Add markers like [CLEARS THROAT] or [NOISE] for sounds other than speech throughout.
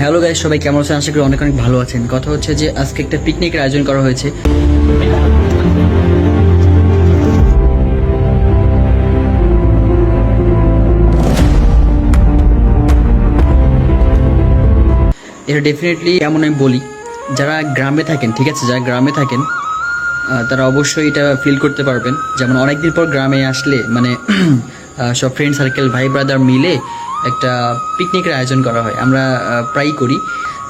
Hello guys, সবাই কেমন আছেন? আশা করি অনেক অনেক ভালো আছেন। কথা হচ্ছে যে আজকে একটা পিকনিকের আয়োজন করা হয়েছে। এটা ডেফিনেটলি এমন আমি বলি, যারা গ্রামে থাকেন, ঠিক আছে, যারা গ্রামে থাকেন তারা অবশ্যই এটা ফিল করতে পারবেন। যেমন অনেকদিন পর গ্রামে আসলে মানে [CLEARS THROAT] সব ফ্রেন্ড সার্কেল ভাই ব্রাদার মিলে একটা পিকনিকের আয়োজন করা হয়। আমরা প্রায়ই করি।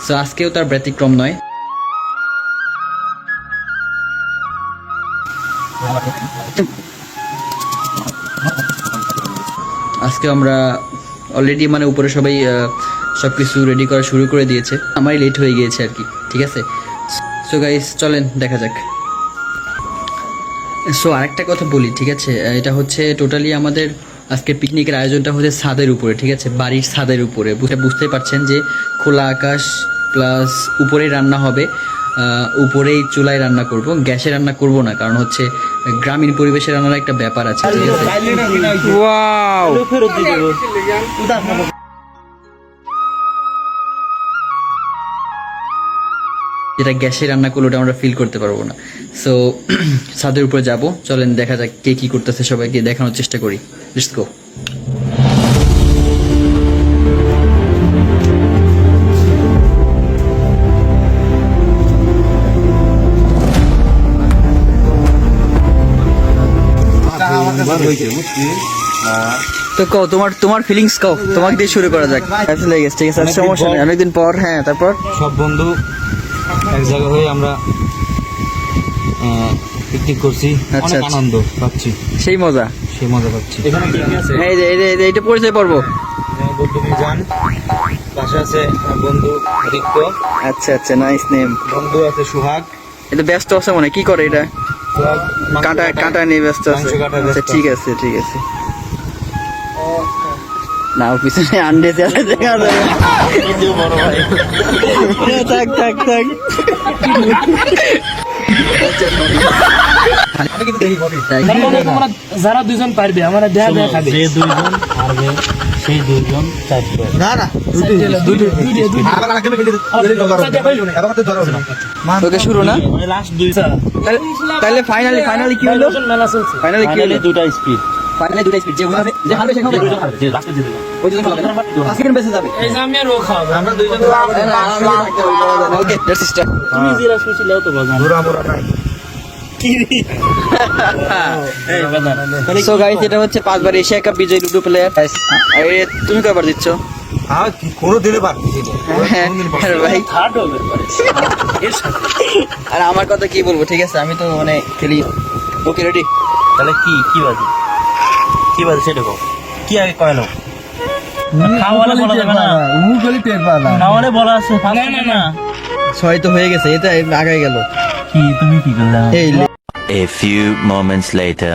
সো আজকেও তার ব্যতিক্রম নয়। আজকে আমরা অলরেডি মানে উপরে সবাই সব কিছু রেডি করা শুরু করে দিয়েছে। আমারই লেট হয়ে গিয়েছে আর কি, ঠিক আছে? সো গাইস চলেন, দেখা যাক। সো আরেকটা কথা বলি, ঠিক আছে? এটা হচ্ছে টোটালি আমাদের আজকে পিকনিকের আয়োজনটা হচ্ছে ছাদের উপরে ঠিক আছে? বাড়ির ছাদের উপরে। বুঝতে পারছেন যে খোলা আকাশ প্লাস উপরেই রান্না হবে। আহ, উপরেই চুলায় রান্না করব। গ্যাসে রান্না করব না কারণ হচ্ছে গ্রামীণ পরিবেশে রান্নার একটা ব্যাপার আছে ঠিক আছে? যেটা গ্যাসে রান্না করলে ওটা আমরা ফিল করতে পারব না। সো [CLEARS THROAT] ছাদের উপরে যাব। চলেন দেখা যাক কে কি করতেছে সবাইকে দেখানোর চেষ্টা করি। লেটস গো তো কও তোমার তোমার ফিলিংস কও? তোমাকে দিয়ে শুরু করা যাক। আসলে ঠিক আছে সমস্যা নেই। অনেকদিন পর হ্যাঁ তারপর? সব বন্ধু এক জায়গা হয়ে আমরা পিকনিক করছি। আচ্ছা, অনেক আচ্ছা। আনন্দ পাচ্ছি। সেই মজা। সেই মজা পাচ্ছি। এই যে এই যে- এই যে এটা পরিচয় পর্ব। বন্ধু মিজান পাশে আছে বন্ধু রিক্ত। আচ্ছা আচ্ছা নাইস নেম বন্ধু আছে সুহাগ। এটা ব্যস্ত আছে মনে হয়। কি করে এটা? কাটা কাটা নিয়ে ব্যস্ত আছে। আচ্ছা ঠিক আছে ঠিক আছে। না পিছনে আন্ডে চালা দেখা যাবে। থাক থাক থাক। যারা দুজন পারবে আমরা দেয়া দেয়া খাবে। যে দুইজন পারবে সেই দুইজন চাইবে। ওকে শুরু না? মানে লাস্ট দুই তাহলে- ফাইনালি ফাইনালি কি হলো? ফাইনালি কি হলো? ফাইনালি দুটা স্পিড ফাইনালি দুটো স্পিড যে হবে যে হারবে সে খাবে। যে লাস্টে যে ওই দুজন খাবে। পাঁচ বেঁচে যাবে। এই যে আমি আর ও খাওয়াবো আমরা দুইজন ওকে লেটস স্টার্ট তুমি জিরা সুশি লাও তো বাজান সো গাইস এটা হচ্ছে পাঁচবার এশিয়া কাপ বিজয়ী লুডো প্লেয়ার তুমি কয়বার দিচ্ছ কোনো দিনে পারছি হ্যাঁ আরে ভাই। থার্ড হবে আর আমার কথা কি বলব ঠিক আছে? আমি তো মানে খেলি। ওকে রেডি তাহলে কি কি বাজে? কি বাজে সেটা কি আগে কয় নাও? খাওয়ালে বলা যাবে না। খাওয়ালে বলা আছে না না না। ছয় তো হয়ে গেছে এটা আগায় গেল। কি তুমি কি করলে? এই লে- A few moments later.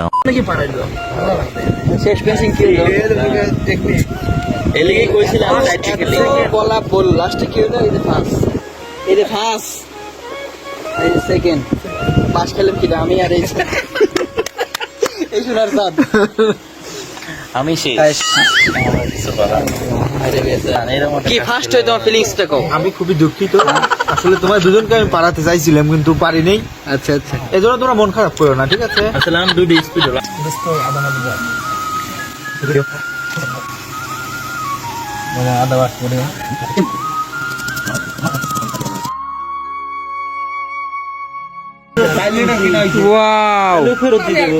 শেষ ফিনিশিং কি হলো? এই লেগেই কইছিলাম সাইড থেকে বলা বল লাস্টে কি হলো? এই যে ফাঁস। এই যে ফাঁস। এই সেকেন্ড পাস খেলাম কি আমি আর এই আমি শেষ। কি ফার্স্ট হয় তোমার ফিলিংসটা কও? আমি খুবই দুঃখিত। আসলে তোমার দুজনকে আমি পাঠাতে চাইছিলাম কিন্তু পারি নেই। আচ্ছা আচ্ছা। এজন্য তোমরা মন খারাপ করো না ঠিক আছে? আসলে আমি দুটো স্পিড হলো আদা বাট করে ওয়াও ফেরত দিয়ে দেবো।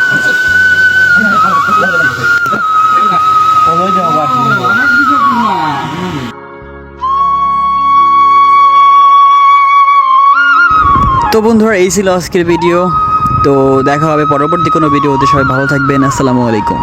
বন্ধুরা, এই ছিল আজকের ভিডিও তো দেখা হবে পরবর্তী কোনো ভিডিও ভিডিওতে সবাই ভালো থাকবেন। আসসালামু আলাইকুম।